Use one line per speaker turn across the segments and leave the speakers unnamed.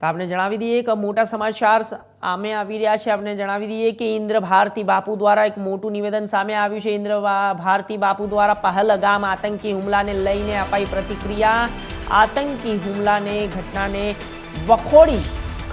તો આપણે જણાવી દઈએ કે મોટા સમાચાર સામે આવી રહ્યા છે. આપણે જણાવી દઈએ કે ઇન્દ્ર ભારતી બાપુ દ્વારા એક મોટું નિવેદન સામે આવ્યું છે. ઇન્દ્ર ભારતી બાપુ દ્વારા પહલગામ આતંકી હુમલાને લઈને અપાઈ પ્રતિક્રિયા. આતંકી હુમલાને, ઘટનાને વખોડી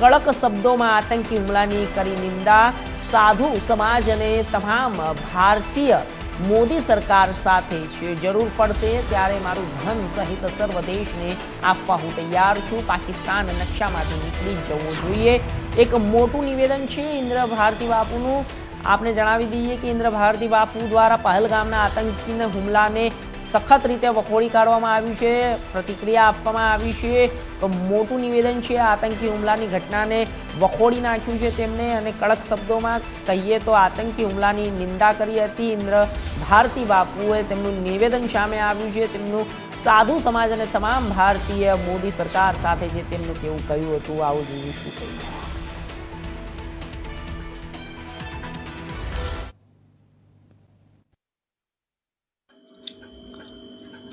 કડક શબ્દોમાં આતંકી હુમલાની કરી નિંદા. સાધુ, સમાજ અને તમામ ભારતીય મોદી સરકાર સાથે છે. જરૂર પડશે ત્યારે મારું ધન સહિત સર્વ દેશને આપવા હું તૈયાર છું. પાકિસ્તાન નકશામાંથી નીકળી જવું જોઈએ. એક મોટું નિવેદન છે ઇન્દ્ર ભારતી બાપુનું. આપણે જણાવી દઈએ કે ઇન્દ્ર ભારતી બાપુ દ્વારા પહેલગામના આતંકીના હુમલાને સખત રીતે વખોડી કાઢવામાં આવ્યું છે, પ્રતિક્રિયા આપવામાં આવી છે. તો મોટું નિવેદન છે આતંકી હુમલાની ઘટનાને વખોડી નાખ્યું છે તેમને અને કડક શબ્દોમાં કહીએ તો આતંકી હુમલાની નિંદા કરી હતી. ઇન્દ્ર ભારતી બાપુએ તેમનું નિવેદન સામે આવ્યું છે. તેમનું સાધુ સમાજ અને તમામ ભારતીય મોદી સરકાર સાથે છે તેમને તેવું કહ્યું હતું. આવું જોઈએ શું કહ્યું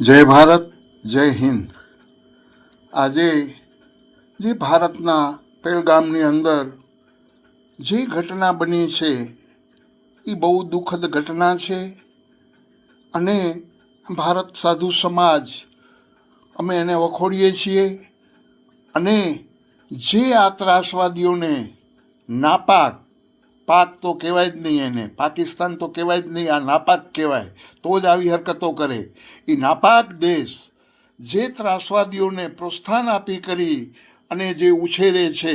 જય ભારત, જય હિન્દ. આજે જે ભારતના પહેલગામની અંદર જે ઘટના બની છે, એ બહુ દુઃખદ ઘટના છે અને ભારત સાધુ સમાજ અમે એને વખોડીએ છીએ અને જે આ ત્રાસવાદીઓને નાપાક પાક તો કહેવાય જ નહીં એને. પાકિસ્તાન તો કહેવાય જ નહીં, આ નાપાક કહેવાય. તો જ આવી હરકતો કરે. એ નાપાક દેશ જે ત્રાસવાદીઓને પ્રોત્સાહન આપી કરી અને જે ઉછેરે છે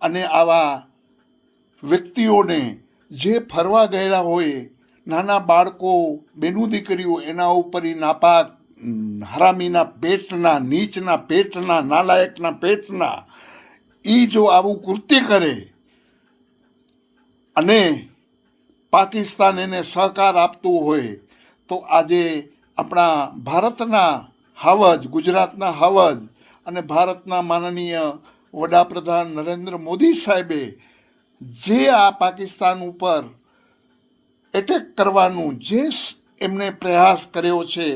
અને આવા વ્યક્તિઓને જે ફરવા ગયેલા હોય, નાના બાળકો, બેનું દીકરીઓ, એના ઉપર એ નાપાક હરામીના પેટના, નીચના પેટના, નાલાયકના પેટના એ જો આવું કૃત્ય કરે અને પાકિસ્તાન એને સહકાર આપતું હોય, તો આજે આપણા ભારતના હાવજ, ગુજરાતના હાવજ અને ભારતના માનનીય વડાપ્રધાન નરેન્દ્ર મોદી સાહેબે જે આ પાકિસ્તાન ઉપર એટેક કરવાનું, જે એમને પ્રયાસ કર્યો છે,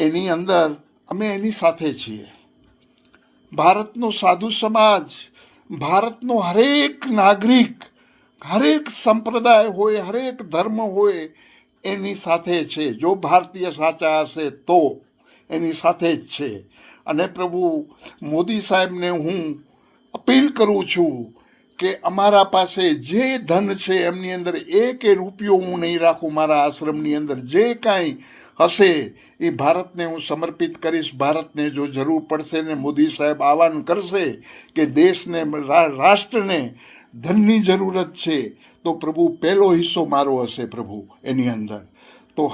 એની અંદર અમે એની સાથે છીએ. ભારતનો સાધુ સમાજ, ભારતનો હરેક નાગરિક હરેક સંપ્રદાય હોય, હરેક ધર્મ હોય, એની સાથે છે. જો ભારતીય સાચા હશે તો એની સાથે જ છે. અને પ્રભુ, મોદી સાહેબને હું અપીલ કરું છું કે અમારા પાસે જે ધન છે, એમની અંદર એક એ રૂપિયો હું નહીં રાખું, મારા આશ્રમની અંદર જે કાંઈ હશે, એ ભારતને હું સમર્પિત કરીશ. ભારતને જો જરૂર પડશે ને મોદી સાહેબ આહવાન કરશે કે દેશને રાષ્ટ્રને ધનની જરૂરત છે. તો પ્રભુ, પહેલો હિસ્સો મારો હશે પ્રભુ, એની અંદર. તો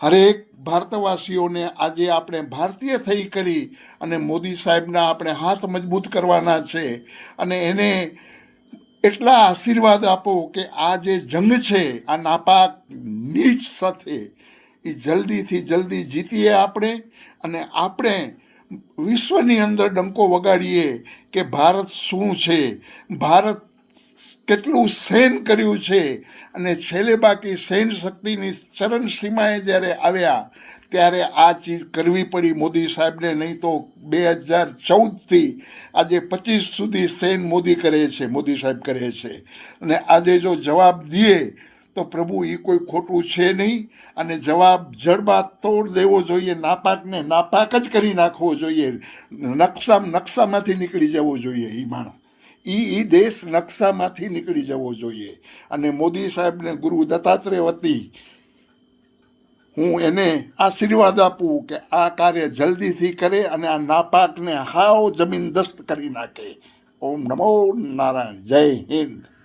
હરેક ભારતવાસીઓને આજે આપણે ભારતીય થઈ કરી અને મોદી સાહેબના આપણે હાથ મજબૂત કરવાના છે અને એને એટલા આશીર્વાદ આપો કે આ જે જંગ છે, આ નાપાક નીચ સાથે, એ જલ્દીથી જલ્દી જીતીએ આપણે અને આપણે વિશ્વની અંદર ડંકો વગાડીએ કે ભારત શું છે? ભારત કેટલું સહન કર્યું છે? અને છેલ્લે બાકી સહન શક્તિની ચરણ સીમાએ જ્યારે આવ્યા, ત્યારે આ ચીજ કરવી પડી મોદી સાહેબને, નહીં તો બે હજાર ચૌદથી આજે પચીસ સુધી સેન મોદી કરે છે, મોદી સાહેબ કરે છે. અને આજે જો જવાબ દઈએ, તો પ્રભુ એ કોઈ ખોટું છે નહીં. અને જવાબ જડબા તોડ દેવો જોઈએ, નાપાકને નાપાક જ કરી નાખવો જોઈએ. નકશા નકશામાંથી નીકળી જવો જોઈએ એ માણસ. ઈ એ દેશ નકશામાંથી નીકળી જવો જોઈએ. અને મોદી સાહેબને ગુરુ દત્તાત્રેય વતી હું એને આશીર્વાદ આપું કે આ કાર્ય જલ્દીથી કરે અને આ નાપાકને હાવ જમીન દસ્ત કરી નાખે. ઓમ નમો નારાયણ. જય હિન્દ.